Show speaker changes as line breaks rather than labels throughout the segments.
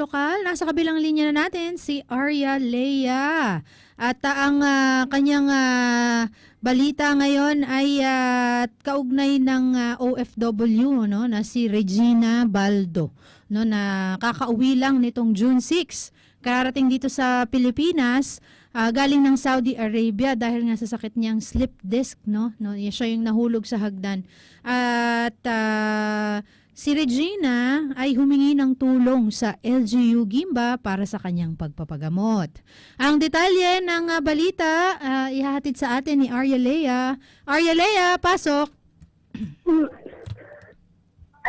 lokal. Nasa kabilang linya na natin si Arya Leia. At ah, ang ah, kanyang ah, balita ngayon ay ah, kaugnay ng ah, OFW no na si Regina Baldo no na kakauwi lang nitong June 6. Kararating dito sa Pilipinas ah, galing ng Saudi Arabia dahil nga sa sakit niyang slip disc no no siya yung nahulog sa hagdan. At ah, Si Regina ay humingi ng tulong sa LGU Gimba para sa kanyang pagpapagamot. Ang detalye ng ah, balita ah, ihahatid sa atin ni Arya Lea. Arya Lea, pasok!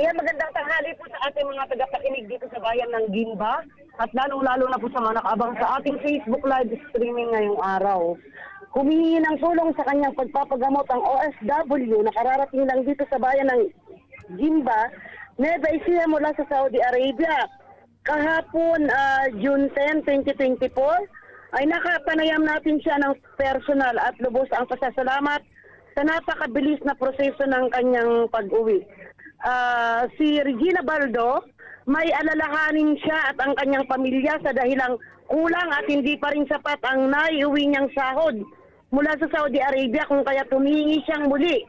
Ayan, magandang tanghali po sa ating mga tagapakinig dito sa bayan ng Gimba at lalong-lalo na po sa mga nakaabang sa ating Facebook live streaming ngayong araw. Humingi ng tulong sa kanyang pagpapagamot ang OFW na kararating lang dito sa bayan ng Gimba, Ecija mula sa Saudi Arabia. Kahapon, ah, June 10, 2024, ay nakapanayam natin siya ng personal at lubos ang pasasalamat sa napakabilis na proseso ng kanyang pag-uwi. Ah, si Regina Baldo, may alalahanin siya at ang kanyang pamilya sa dahilang kulang at hindi pa rin sapat ang naiuwi niyang sahod mula sa Saudi Arabia kung kaya tumingi siyang muli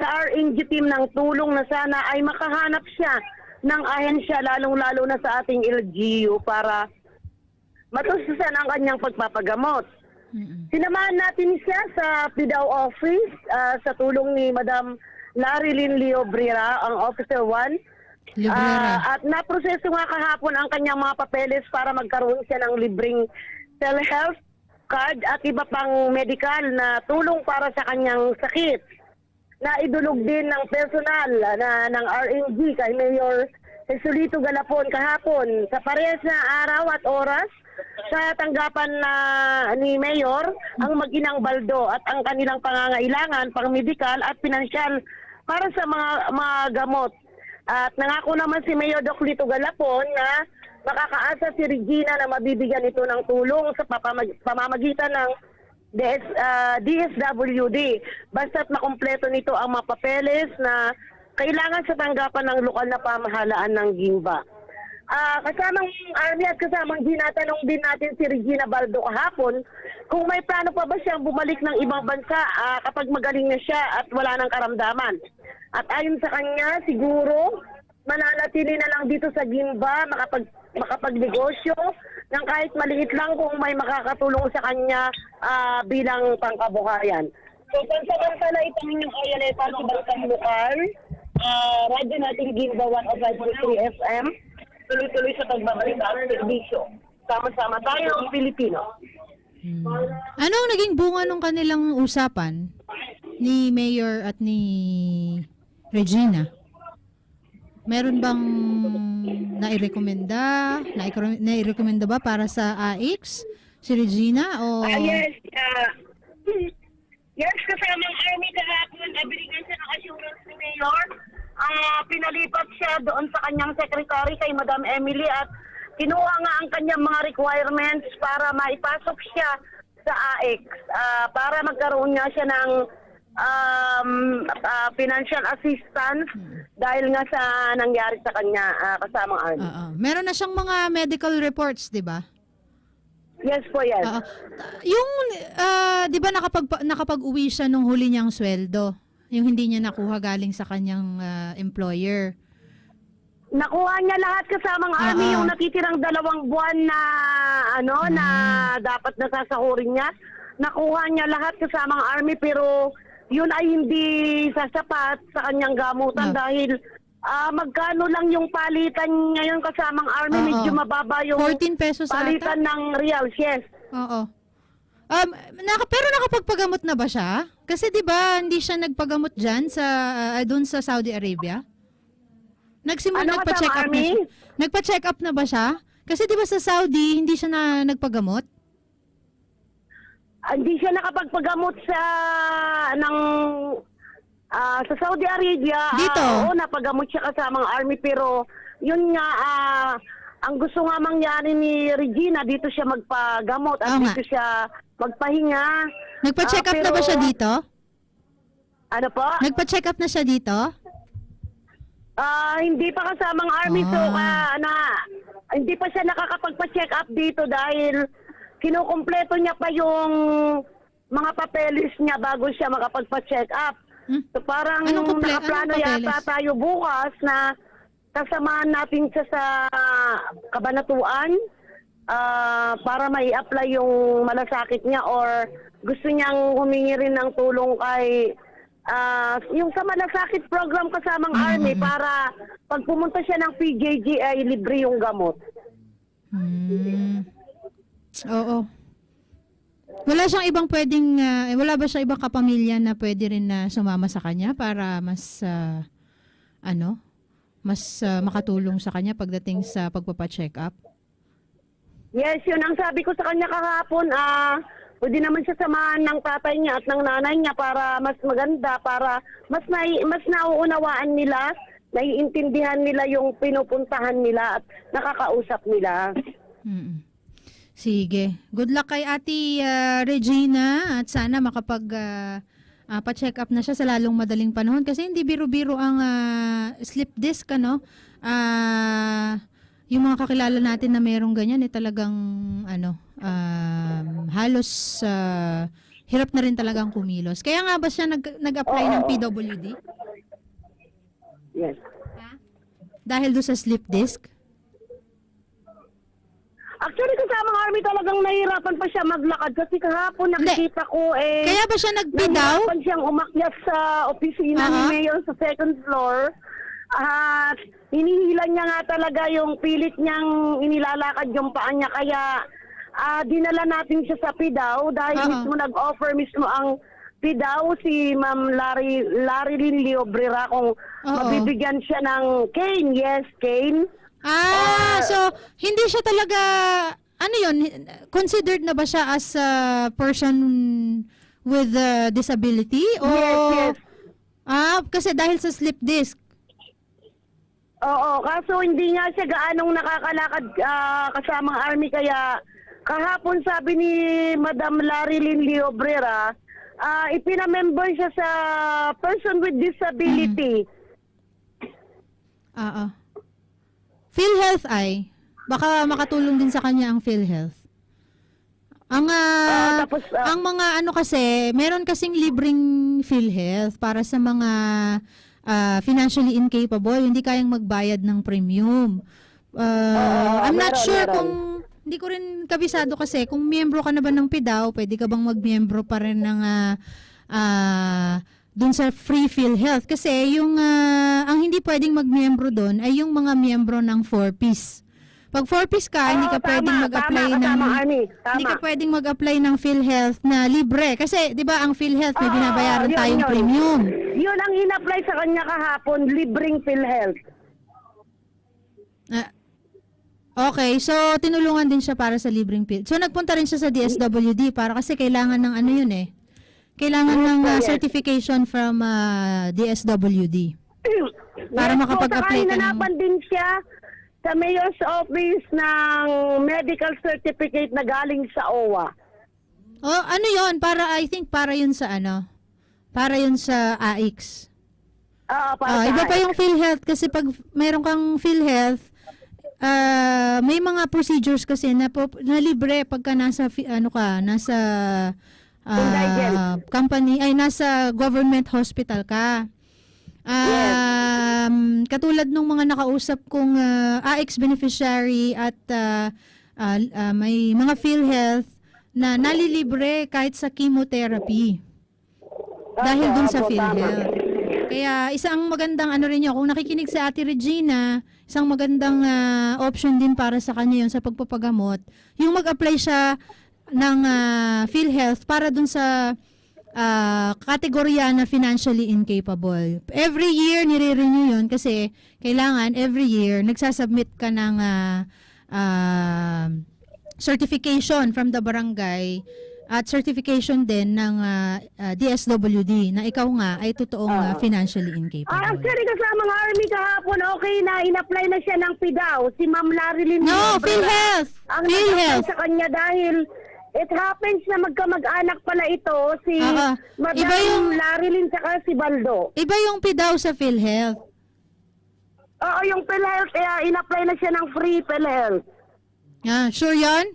sa RNG team ng tulong na sana ay makahanap siya ng ahensya lalong-lalo na sa ating LGU para matustusan ang kanyang pagpapagamot. Sinamahan natin siya sa PIDAW office ah, sa tulong ni Madam Larilyn Leo Brera, ang Officer 1.
Librera.
Ah, at naproseso nga kahapon ang kanyang mga papeles para magkaroon siya ng libreng telehealth card at iba pang medical na tulong para sa kanyang sakit. Naidulog din ng personal na ng RNG kay Mayor Jesulito Galapon kahapon sa parehas na araw at oras sa tanggapan na ni Mayor ang maginang baldo at ang kanilang pangangailangan pang medikal at pinansyal para sa mga mga gamot. At nangako naman si Mayor Doc Lito Galapon na makakaasa si Regina na mabibigyan ito ng tulong sa pamamagitan ng DS, ah, DSWD. Basta't makumpleto nito ang mga papeles na kailangan sa tanggapan ng lokal na pamahalaan ng Gimba. Ah, kasamang Army at kasamang ginatanong din natin si Regina Baldo kahapon kung may plano pa ba siyang bumalik ng ibang bansa ah, kapag magaling na siya at wala ng karamdaman. At ayon sa kanya, siguro mananatili na lang dito sa Gimba, makapag, makapagnegosyo ng kahit maliit lang kung may makakatulong sa kanya ah, bilang pangkabuhayan. So, pansamantala itong inyong ayaleta sa Bangkang Lokal, uh, radyo natin Gimba 105.3 FM, tuloy-tuloy sa pagbabalita at servisyo. Sama-sama tayo, Pilipino.
Hmm. Ano ang naging bunga ng kanilang usapan ni Mayor at ni Regina? Meron bang nairekomenda? Nairekomenda ba para sa AX? Si Regina o...
Ah, yes, ah, yes, kasamang Army kahapon, nabigyan siya ng assurance ni Mayor. Ah, pinalipat siya doon sa kanyang secretary kay Madam Emily at kinuha nga ang kanyang mga requirements para maipasok siya sa AX ah, para magkaroon nga siya ng um, ah, financial assistance dahil nga sa nangyari sa kanya ah, kasamang Army.
Oo. Meron na siyang mga medical reports, di ba?
yes po, yes.
Oo. Yung, ah, di ba nakapag, nakapag-uwi siya nung huli niyang sweldo? Yung hindi niya nakuha galing sa kanyang ah, employer.
Nakuha niya lahat kasamang army
ah.
yung natitirang dalawang buwan na ano na dapat nasasahurin niya. Nakuha niya lahat kasamang army pero yun ay hindi sasapat sa kanyang gamutan
Ah.
dahil ah, magkano lang yung palitan ngayon kasamang army
Oo.
medyo mababa yung
14 pesos ata.
palitan ng reals yes.
Oo. Um, naka, pero nakapagpagamot na ba siya? Kasi 'di ba hindi siya nagpagamot diyan sa ah, doon sa Saudi Arabia? Nagsimula
Ano
nagpa-check up na
Army?
siya. Nagpa-check up na ba siya? Kasi 'di ba sa Saudi hindi siya na nagpagamot?
Ah, Hindi siya nakapagpagamot sa ng ah, sa Saudi Arabia. Ah,
Dito?
oo, napagamot siya kasamang army pero yun nga ah, ang gusto nga mangyari ni Regina dito siya magpagamot at
Oo nga.
dito siya magpahinga.
Nagpa-check
Ah,
up na ba
pero-
siya dito?
Ano po?
Nagpa-check up na siya dito?
Ah, hindi pa kasamang army so
Ah.
ah, na hindi pa siya nakakapagpa-check up dito dahil kinukumpleto niya pa yung mga papeles niya bago siya makapagpa-check up.
Hmm?
So parang
Anong kumple-
nakaplano
anong
yata
papeles?
tayo bukas na kasamahan natin siya sa kabanatuan ah, para may apply yung malasakit niya or gusto niyang humingi rin ng tulong kay ah, yung sa malasakit program kasamang army para pag pumunta siya ng PJG ay libre yung gamot.
Hmm. Oo. Wala siyang ibang pwedeng, eh, wala ba siya ibang kapamilya na pwede rin na sumama sa kanya para mas, ah, ano, mas ah, makatulong sa kanya pagdating sa pagpapa-check up?
Yes, yun ang sabi ko sa kanya kahapon. Ah, pwede naman siya samahan ng tatay niya at ng nanay niya para mas maganda, para mas nai, mas nauunawaan nila, naiintindihan nila yung pinupuntahan nila at nakakausap nila.
Mm. Sige. Good luck kay Ate ah, Regina at sana makapag ah, ah, pa-check up na siya sa lalong madaling panahon kasi hindi biro-biro ang ah, slip disc ano. Ah, yung mga kakilala natin na merong ganyan eh talagang ano um, halos ah, hirap na rin talagang kumilos. Kaya nga ba siya nag, nag-apply ng. PWD?
Yes.
Dahil do sa slip disc?
Actually, kasama ng army talagang nahihirapan pa siya maglakad kasi kahapon nakikita ko eh
Kaya ba siya nagbidaw?
nahihirapan siyang umakyat sa opisina ni
Aha.
Mayor sa second floor. At hinihila niya nga talaga yung pilit niyang inilalakad yung paa niya. Kaya ah, dinala natin siya sa PIDAW dahil
Aha.
mismo nag-offer mismo ang PIDAW si Ma'am Larry, Larry Lynn Liobrera kung
Oo.
mabibigyan siya ng cane. Yes, cane.
Ah, so hindi siya talaga ano 'yun, considered na ba siya as a person with a disability o
Yes, yes.
Ah, kasi dahil sa slip disc.
Oo, kaso hindi nga siya gaanong nakakalakad ah, kasamang army kaya kahapon sabi ni Madam Larry Lynn Liobrera, ah ipinamember siya sa person with disability.
Oo. PhilHealth ay baka makatulong din sa kanya ang PhilHealth. Ang ah,
Ah, tapos, ah,
ang mga ano kasi, meron kasing libreng PhilHealth para sa mga ah, financially incapable, hindi kayang magbayad ng premium. Ah,
Oo,
I'm not
meron,
sure
meron.
kung hindi ko rin kabisado kasi kung miyembro ka na ba ng PIDAW, pwede ka bang magmiyembro pa rin ng ah, ah, dun sa free PhilHealth kasi yung ang hindi pwedeng magmiyembro doon ay yung mga miyembro ng 4-piece. Pag 4-piece ka, hindi ka pwedeng
tama,
mag-apply
tama,
ng
army. Tama.
hindi ka pwedeng mag-apply ng PhilHealth na libre kasi 'di ba ang PhilHealth may
Oo,
binabayaran
yun,
tayong
yun.
premium.
Yun ang in-apply sa kanya kahapon, libreng PhilHealth.
Ah, okay, so tinulungan din siya para sa libreng pill. So nagpunta rin siya sa DSWD para kasi kailangan ng ano yun eh. Kailangan ng ah,
yes.
certification from ah, DSWD. Para
Yes,
makapag-apply ka ng-
hinanapan din siya sa mayor's office ng medical certificate na galing sa OWA.
Oh, ano 'yon? Para I think para 'yun sa ano? Para 'yun sa AIX.
Ah, para
Ah,
sa
iba pa yung PhilHealth kasi pag mayroon kang PhilHealth, ah, may mga procedures kasi na, po, na libre pagka nasa ano ka, nasa
Indigent.
company ay nasa government hospital ka. Um, katulad nung mga nakausap kong ah, AX beneficiary at ah, ah, ah, may mga PhilHealth na nalilibre kahit sa chemotherapy dahil dun sa. PhilHealth. Kaya isang magandang ano rin yun, kung nakikinig sa Ate Regina, isang magandang ah, option din para sa kanya yun sa pagpapagamot, yung mag-apply siya ng ah, PhilHealth para dun sa ah, kategorya na financially incapable. Every year nire-renew yun kasi kailangan every year nagsasubmit ka ng ah, ah, certification from the barangay at certification din ng ah, ah, DSWD na ikaw nga ay totoong ah, financially incapable.
Ah, actually, kasama ng army kahapon, okay na, in-apply na siya ng PIDAW, si Ma'am Larilyn.
No. PhilHealth!
Ang
PhilHealth!
sa kanya dahil it happens na magkamag-anak pala ito, si
Oo.
Madam
Iba yung-
Larilyn saka si Baldo.
Iba yung PIDAW sa PhilHealth.
Oo, yung PhilHealth, eh, in-apply na siya ng free PhilHealth.
Ah, sure yon?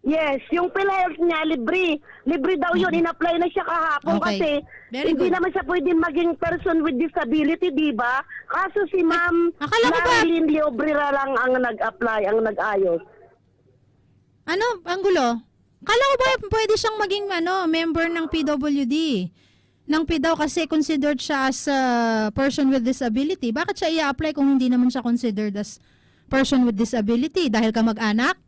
Yes, yung PhilHealth niya, libre. Libre daw yun. In-apply na siya kahapon
Mm-hmm. Okay.
kasi
Very
hindi
good.
naman siya pwedeng maging person with disability, di ba? Kaso si Ma'am
akala ko ba-
Marilyn Liobrera lang ang nag-apply, ang nag-ayos.
Ano, ang gulo? Kala ko ba pwede siyang maging ano, member ng PWD? Ng PDAW kasi considered siya as a person with disability. Bakit siya i-apply kung hindi naman siya considered as person with disability? Dahil ka mag-anak?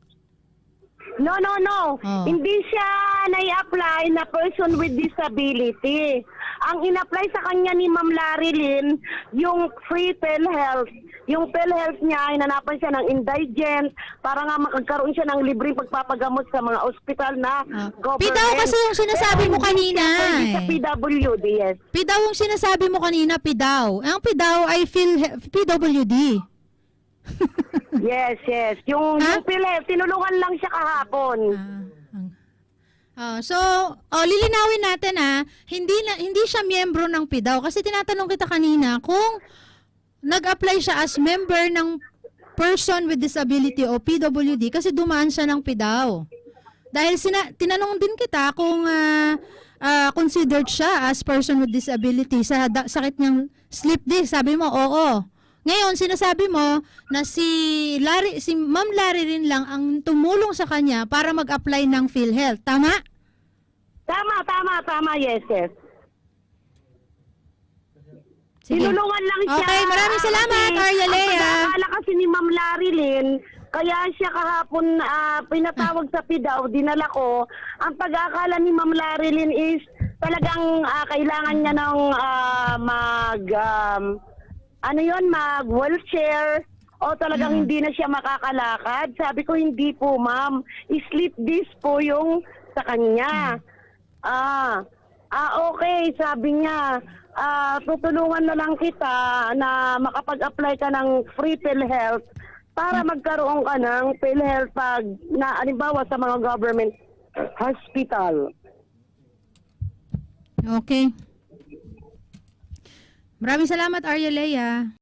No, no, no.
Oh.
Hindi siya nai-apply na person with disability. Ang in-apply sa kanya ni Ma'am Larilyn, yung free PhilHealth. Yung PhilHealth niya, inanapan siya ng indigent para nga makagkaroon siya ng libreng pagpapagamot sa mga ospital na
Ah.
government.
PDAW kasi yung sinasabi mo
hindi
kanina,
siya pwede sa
eh.
PWD, yes.
PDAW yung sinasabi mo kanina, PDAW. Ang PDAW ay Phil, PWD.
Yes, yes. Yung, yung PhilHealth, tinulungan lang siya kahapon.
Ah, ang- Ah, so, oh, lilinawin natin ah, hindi na, hindi siya miyembro ng PIDAW kasi tinatanong kita kanina kung nag-apply siya as member ng person with disability o PWD kasi dumaan siya ng PIDAW. Dahil sina, tinanong din kita kung ah, ah, considered siya as person with disability sa da- sakit niyang sleep disc. Sabi mo, oo. Ngayon, sinasabi mo na si Larry, si Ma'am Larry rin lang ang tumulong sa kanya para mag-apply ng PhilHealth. Tama?
Tama, tama, tama, yes, yes.
Sige.
Tinulungan lang siya.
Okay, maraming salamat,
Kasi
Arya Lea.
Ang kasi ni Ma'am Larilyn, kaya siya kahapon ah, pinatawag sa PIDAW, dinala ko. Ang pag-aakala ni Ma'am Larilyn is talagang ah, kailangan niya ng ah, mag, um, ano yon mag wheelchair o talagang
Mm.
hindi na siya makakalakad. Sabi ko, hindi po ma'am. Sleep disc po yung sa kanya. Ah, ah okay, sabi niya. Ah, tutulungan na lang kita na makapag-apply ka ng free PhilHealth para magkaroon ka ng PhilHealth pag na alimbawa sa mga government hospital.
Okay. Maraming salamat, Arya Leia.